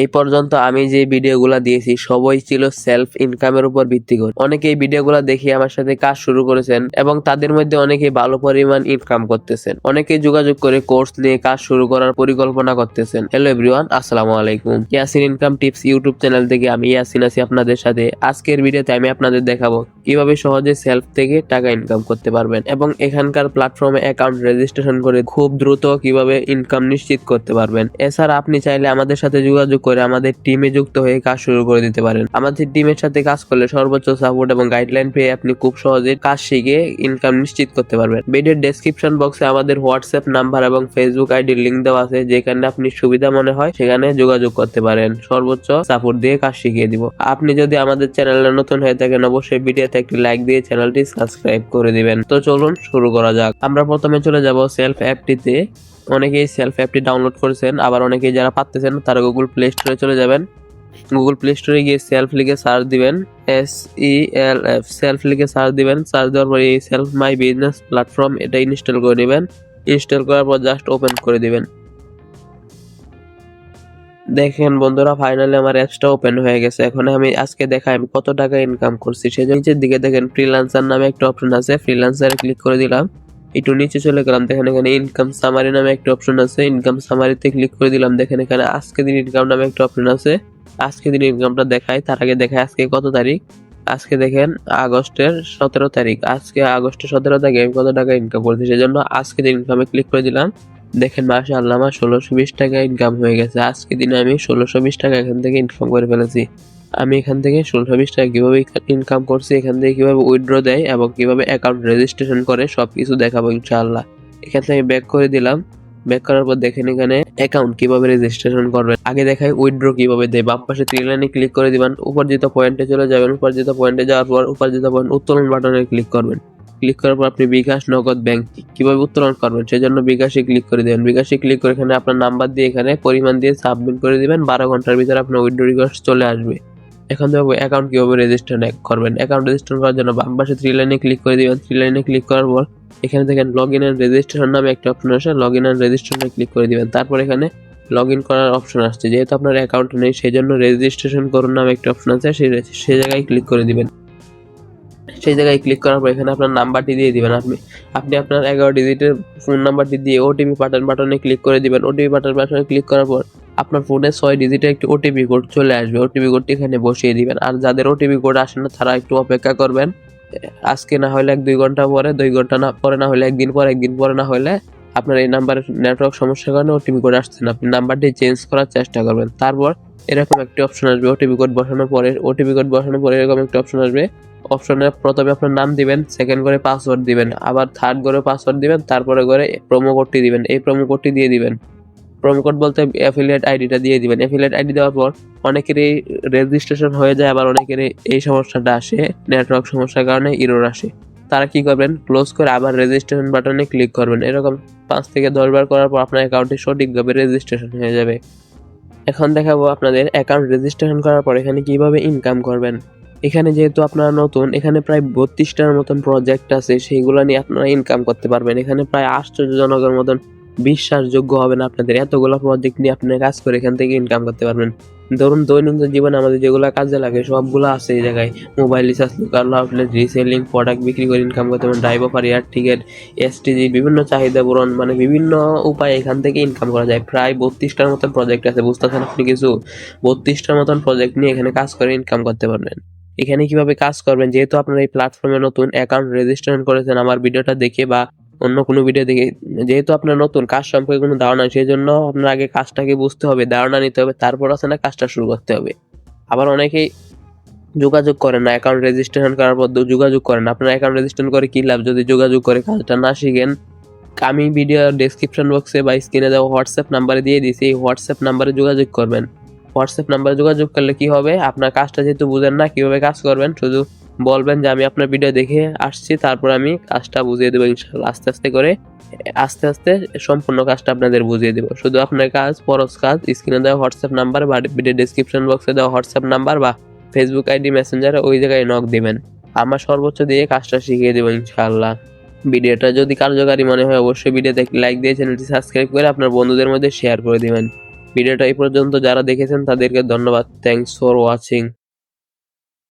এই পর্যন্ত আমি যে ভিডিওগুলো দিয়েছি, সবই ছিল সেলফ ইনকামের উপর ভিত্তি করে। অনেকে এই ভিডিওগুলো দেখে আমার সাথে কাজ শুরু করেছেন এবং তাদের মধ্যে অনেকে ভালো পরিমাণ ইনকাম করতেছেন। অনেকে যোগাযোগ করে কোর্স নিয়ে কাজ শুরু করার পরিকল্পনা করতেছেন। হ্যালো এভরিওয়ান আসসালামু আলাইকুম। Yasin income tips YouTube channel থেকে আমি ইয়াসিন আছি আপনাদের সাথে। আজকের ভিডিওতে আমি আপনাদের দেখাবো কীভাবে সহজে সেলফ থেকে টাকা ইনকাম করতে পারবেন এবং এখানকার প্ল্যাটফর্মে অ্যাকাউন্ট রেজিস্ট্রেশন করে খুব দ্রুত কীভাবে ইনকাম নিশ্চিত করতে পারবেন। এছাড়া আপনি চাইলে আমাদের সাথে যোগাযোগ করে আমাদের টিমে যুক্ত হয়ে কাজ শুরু করে দিতে পারেন। আমাদের টিমের সাথে কাজ করলে সর্বোচ্চ সাপোর্ট এবং গাইডলাইন পেয়ে আপনি খুব সহজে কাজ শিখে ইনকাম নিশ্চিত করতে পারবেন। ভিডিওর ডেসক্রিপশন বক্সে আমাদের হোয়াটসঅ্যাপ নাম্বার এবং ফেসবুক আইডির লিঙ্ক দেওয়া আছে, যেখানে আপনি সুবিধা মনে হয় সেখানে যোগাযোগ করতে পারেন। সর্বোচ্চ সাপোর্ট দিয়ে কাজ শিখিয়ে দিব। আপনি যদি আমাদের চ্যানেলে নতুন হয়ে থাকেন, অবশ্যই ভিডিওতে একটি লাইক দিয়ে চ্যানেলটি সাবস্ক্রাইব করে দিবেন। তো চলুন শুরু করা যাক। আমরা প্রথমে চলে যাব সেলফ অ্যাপটিতে অনেকেই সেলফ অ্যাপটি ডাউনলোড করেছেন, আবার অনেকেই যারা পাচ্তেছেন তারা গুগল প্লে স্টোরে চলে যাবেন। গুগল প্লে স্টোরে গিয়ে সেলফ লিখে সার্চ দিবেন S E L F self লিখে সার্চ দিবেন সার্চ দেওয়ার পরে এই সেলফ মাই বিজনেস প্ল্যাটফর্ম এটা ইনস্টল করে নেবেন। ইনস্টল করার পর জাস্ট ওপেন করে দিবেন। দেখেন বন্ধুরা ফাইনালি আমার অ্যাপসটা ওপেন হয়ে গেছে। এখন আমি আজকে দেখাই আমি কত টাকা ইনকাম করছি। সেজন্য নিচের দিকে দেখেন ফ্রিল্যান্সার নামে একটা অপশন আছে ফ্রিল্যান্সারে ক্লিক করে দিলাম। একটু নিচে চলে গেলাম, দেখেন এখানে ইনকাম সামারি নামে একটা অপশন আছে। ইনকাম সামারিতে ক্লিক করে দিলাম, দেখেন এখানে আজকে দিন ইনকাম নামে একটা অপশন আছে। আজকে দিন ইনকামটা দেখাই তার আগে দেখাই আজকে কত তারিখ? আজকে দেখেন আগস্টের সতেরো তারিখ। আজকে আগস্টের সতেরো তারিখে আমি কত টাকা ইনকাম করছি? সেজন্য আজকে দিন ইনকামে ক্লিক করে দিলাম। দেখেন মাসে আল্লাহ আমার ষোলোশো বিশ টাকা ইনকাম হয়ে গেছে। আজকে দিনে আমি ষোলোশো বিশ টাকা এখান থেকে ইনকাম করে ফেলেছি। আমি এখান থেকে ষোলোশো বিশ টাকা কীভাবে ইনকাম করছি, এখান থেকে কীভাবে উইথড্র দেয় এবং কীভাবে অ্যাকাউন্ট রেজিস্ট্রেশন করে সব কিছু দেখাবো ইনশাআল্লাহ। এখান থেকে ব্যাক করে দিলাম। ব্যাক করার পর দেখেন এখানে অ্যাকাউন্ট কীভাবে রেজিস্ট্রেশন করবেন। আগে দেখায় উইথড্র কীভাবে দেয়। বাম পাশে থ্রি লাইনে ক্লিক করে দিবেন। উপার্জিত পয়েন্টে চলে যাবেন। উপার্জিত পয়েন্টে যাওয়ার পর উপার্জিত পয়েন্ট উত্তোলন বাটনে ক্লিক করবেন। ক্লিক করার পর আপনি বিকাশ নগদ ব্যাংক কীভাবে উত্তোলন করবেন, সেজন্য বিকাশে ক্লিক করে দেবেন। বিকাশে ক্লিক করে এখানে আপনার নাম্বার দিয়ে এখানে পরিমাণ দিয়ে সাবমিট করে দিবেন। বারো ঘণ্টার ভিতরে আপনার উইথড্র রিকোয়েস্ট চলে আসবে। এখন দেখব অ্যাকাউন্ট কীভাবে রেজিস্টার করবেন? অ্যাকাউন্ট রেজিস্টার করার জন্য বাম পাশে থ্রি লাইনে ক্লিক করে দিবেন। থ্রি লাইনে ক্লিক করার পর এখানে দেখেন লগ ইন অ্যান্ড রেজিস্ট্রেশন নামে একটা অপশন আসে। লগ ইন অ্যান্ড রেজিস্ট্রেশনে ক্লিক করে দেবেন। তারপর এখানে লগ ইন করার অপশন আসছে। যেহেতু আপনার অ্যাকাউন্ট নেই সেই জন্য রেজিস্ট্রেশন করুন নামে একটা অপশন আছে। সেই সেই জায়গায় ক্লিক করে দিবেন। সেই জায়গায় ক্লিক করার পর এখানে আপনার নাম্বারটি দিয়ে দিবেন। আপনি আপনি আপনার এগারো ডিজিটের ফোন নাম্বারটি দিয়ে ওটিপি বাটন বাটনে ক্লিক করে দিবেন। ওটিপি বাটন বাটনে ক্লিক করার পর আপনার ফোনে ছয় ডিজিটের একটি ওটিপি কোড চলে আসবে। ওটিপি কোডটি এখানে বসিয়ে দিবেন। আর যাদের ওটিপি কোড আসে না, তারা একটু অপেক্ষা করবেন। আজকে না হলে এক দুই ঘণ্টা পরে, দুই ঘণ্টা না, পরে না হলে একদিন পরে একদিন পরে না হলে আপনার এই নাম্বারে নেটওয়ার্ক সমস্যার কারণে ওটিপি কোড আসছে না। আপনি নাম্বারটি চেঞ্জ করার চেষ্টা করবেন। তারপর এরকম একটি অপশন আসবে। ওটিপি কোড বসানোর পরে ওটিপি কোড বসানোর পরে এরকম একটি অপশন আসবে। অপশনে প্রথমে আপনার নাম দিবেন সেকেন্ড করে পাসওয়ার্ড দিবেন। আবার থার্ড করে পাসওয়ার্ড দিবেন, তারপরে করে প্রোমো কোডটি দিবেন। এই প্রোমো কোডটি দিয়ে দিবেন। প্রোমো কোড বলতে অ্যাফিলিয়েট আইডিটা দিয়ে দিবেন। অ্যাফিলিয়েট আইডি দেওয়ার পর অনেকেরই রেজিস্ট্রেশন হয়ে যায়, আবার অনেকেরই এই সমস্যাটা আসে নেটওয়ার্ক সমস্যার কারণে ইরোর আসে। তারা কি করবেন? ক্লোজ করে আবার রেজিস্ট্রেশন বাটনে ক্লিক করবেন। এরকম পাঁচ থেকে দশ বার করার পর আপনার অ্যাকাউন্টে সঠিকভাবে রেজিস্ট্রেশন হয়ে যাবে। এখন দেখাবো আপনাদের অ্যাকাউন্ট রেজিস্ট্রেশন করার পর এখানে কীভাবে ইনকাম করবেন। এখানে যেহেতু আপনারা নতুন, এখানে প্রায় বত্রিশটার মতন প্রজেক্ট আছে, সেইগুলো নিয়ে আপনারা ইনকাম করতে পারবেন। এখানে প্রায় আশ্চর্যজনকের মতন বিশ্বাসযোগ্য হবে না আপনাদের। এতগুলো প্রজেক্ট নিয়ে আপনারা কাজ করে এখান থেকে ইনকাম করতে পারবেন। ধরুন দৈনন্দিন জীবনে আমাদের যেগুলো কাজে লাগে, সবগুলো আছে এই জায়গায়। Mobile recharge local outlet reselling product বিক্রি করে ইনকাম করতে পারেন drive offer air ticket STG বিভিন্ন চাহিদা পূরণ মানে বিভিন্ন উপায়ে এখান থেকে ইনকাম করা যায়। প্রায় বত্রিশটার মতন প্রজেক্ট আছে, বুঝতেছেন আপনি কিছু? বত্রিশটার মতন প্রজেক্ট নিয়ে এখানে কাজ করে ইনকাম করতে পারবেন। এখানে কীভাবে কাজ করবেন? যেহেতু আপনারা এই প্ল্যাটফর্মে নতুন অ্যাকাউন্ট রেজিস্ট্রেশন করেছেন, আমার ভিডিওটা দেখে বা অন্য কোনো ভিডিও দেখে, যেহেতু আপনার নতুন, কাজ সম্পর্কে কোনো ধারণা সেই জন্য আপনার আগে কাজটাকে বুঝতে হবে, ধারণা নিতে হবে, তারপর আছে না কাজটা শুরু করতে হবে। আবার অনেকেই যোগাযোগ করেন না অ্যাকাউন্ট রেজিস্ট্রেশন করার পর যোগাযোগ করেন আপনার অ্যাকাউন্ট রেজিস্ট্রেশন করে কি লাভ? যদি যোগাযোগ করে কাজটা না শিখেন, আমি ভিডিও ডেসক্রিপশন বক্সে বা স্ক্রিনে দেওয়া হোয়াটসঅ্যাপ নাম্বারে দিয়ে দিয়েছি এই হোয়াটসঅ্যাপ নাম্বারে যোগাযোগ করবেন। হোয়াটসঅ্যাপ নাম্বারে যোগাযোগ করলে কি হবে? আপনার কাজটা যেহেতু বুঝেন না, কীভাবে কাজ করবেন, শুধু বলবেন যে আমি আপনার ভিডিও দেখে আসছি, তারপর আমি কাজটা বুঝিয়ে দেবো ইনশাল্লাহ আস্তে আস্তে করে, আস্তে আস্তে সম্পূর্ণ কাজটা আপনাদের বুঝিয়ে দেবো। শুধু আপনার কাজ পরশ কাজ স্ক্রিনে দেওয়া হোয়াটসঅ্যাপ নাম্বার বা ভিডিও ডিসক্রিপশন বক্সে দেওয়া হোয়াটসঅ্যাপ নাম্বার বা ফেসবুক আইডি মেসেঞ্জারে ওই জায়গায় নক দেবেন। আমার সর্বোচ্চ দিয়ে কাজটা শিখিয়ে দেবো ইনশাল্লাহ ভিডিওটা যদি কার্যকারী মনে হয়, অবশ্যই ভিডিওতে লাইক দিয়ে চ্যানেলটি সাবস্ক্রাইব করে আপনার বন্ধুদের মধ্যে শেয়ার করে দিবেন। ভিডিওটা এই পর্যন্ত, যারা দেখেছেন তাদেরকে ধন্যবাদ। Thanks for watching